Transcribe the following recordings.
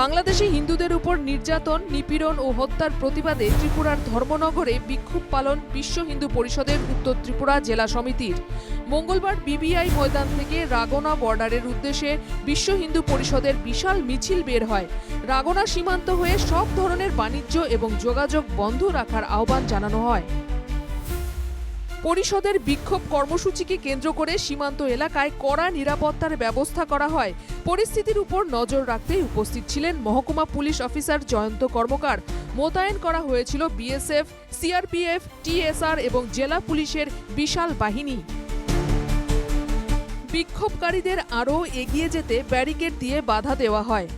বাংলাদেশে হিন্দুদের উপর নির্যাতন, নিপীড়ন ও হত্যার প্রতিবাদে ত্রিপুরার ধর্মনগরে বিক্ষোভ পালন বিশ্ব হিন্দু পরিষদের উত্তর ত্রিপুরা জেলা সমিতির। মঙ্গলবার বিবিআই ময়দান থেকে রাগোনা বর্ডারের উদ্দেশ্যে বিশ্ব হিন্দু পরিষদের বিশাল মিছিল বের হয়। রাগোনা সীমান্ত হয়ে সব ধরনের বাণিজ্য এবং যোগাযোগ বন্ধ রাখার আহ্বান জানানো হয়। পরিষদের বিক্ষোভ কর্মসূচিকে কেন্দ্র করে সীমান্ত এলাকায় কড়া নিরাপত্তার ব্যবস্থা করা হয়। পরিস্থিতির উপর নজর রাখতে উপস্থিত ছিলেন মহকুমা পুলিশ অফিসার জয়ন্ত কর্মকার। মোতায়েন করা হয়েছিল বিএসএফ, সিআরপিএফ, টিএসআর এবং জেলা পুলিশের বিশাল বাহিনী। বিক্ষোভকারীদের আরও এগিয়ে যেতে ব্যারিকেড দিয়ে বাধা দেওয়া হয়।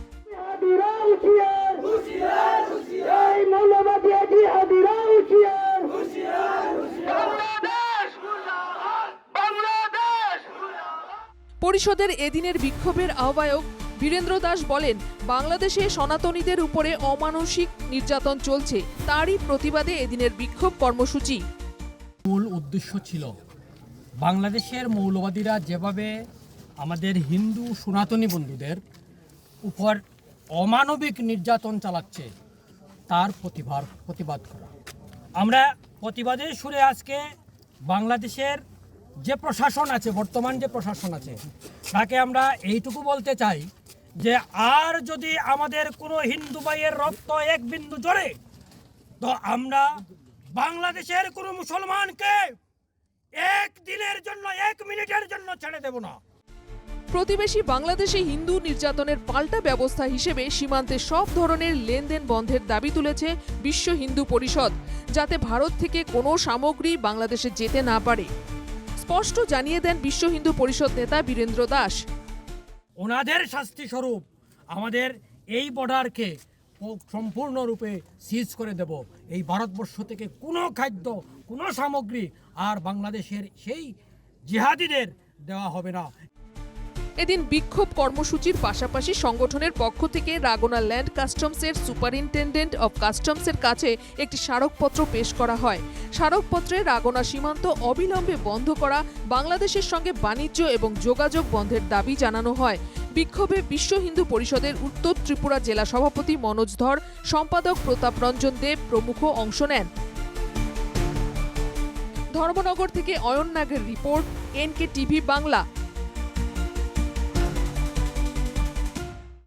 পরিষদের এদিনের বিক্ষোভের আহ্বায়ক বীরেন্দ্র দাস বলেন বাংলাদেশে সনাতনীদের উপরে অমানসিক নির্যাতন চলছে। তারই প্রতিবাদে এদিনের বিক্ষোভ কর্মসূচি। মূল উদ্দেশ্য ছিল বাংলাদেশের মৌলবাদীরা যেভাবে আমাদের হিন্দু সনাতনী বন্ধুদের উপর অমানবিক নির্যাতন চালাচ্ছে, তার প্রতিভার প্রতিবাদ করা। আমরা প্রতিবাদের সুরে আজকে বাংলাদেশের যে প্রশাসন আছে, বর্তমান যে প্রশাসন আছে, তাকে আমরা এইটুকু বলতে চাই যে আর যদি আমাদের কোনো হিন্দু ভাইয়ের রক্ত এক বিন্দু জড়ে তো আমরা বাংলাদেশের কোনো মুসলমানকে এক দিনের জন্য এক মিনিটের জন্য ছেড়ে দেব না। প্রতিবেশী বাংলাদেশে হিন্দু নির্যাতনের পাল্টা ব্যবস্থা হিসেবে সীমান্তে সব ধরনের লেনদেন বন্ধের দাবি তুলেছে বিশ্ব হিন্দু পরিষদ যাতে ভারত থেকে কোনো সামগ্রী বাংলাদেশে যেতে না পারে। স্পষ্ট জানিয়ে দেন বিশ্ব হিন্দু পরিষদ নেতা বীরেন্দ্র দাস। ওনাদের শাস্তি স্বরূপ আমাদের এই বর্ডারকে সম্পূর্ণরূপে সিজ করে দেব। এই ভারতবর্ষ থেকে কোনো খাদ্য কোনো সামগ্রী আর বাংলাদেশের সেই জিহাদিদের দেওয়া হবে না। এদিন বিক্ষোভ কর্মসূচির পাশাপাশি সংগঠনের পক্ষ থেকে রাগোনা ল্যান্ড কাস্টমসের সুপারিনটেন্ডেন্ট অব কাস্টমসের কাছে একটি স্মারকপত্র পেশ করা হয়। স্মারকপত্রে রাগোনা সীমান্ত অবিলম্বে বন্ধ করা, বাংলাদেশের সঙ্গে বাণিজ্য এবং যোগাযোগ বন্ধের দাবি জানানো হয়। বিক্ষোভে বিশ্ব হিন্দু পরিষদের উত্তর ত্রিপুরা জেলা সভাপতি মনোজ ধর, সম্পাদক প্রতাপ রঞ্জন দেব প্রমুখ অংশ নেন। ধর্মনগর থেকে অয়ন নাগের রিপোর্ট এনকে টিভি বাংলা।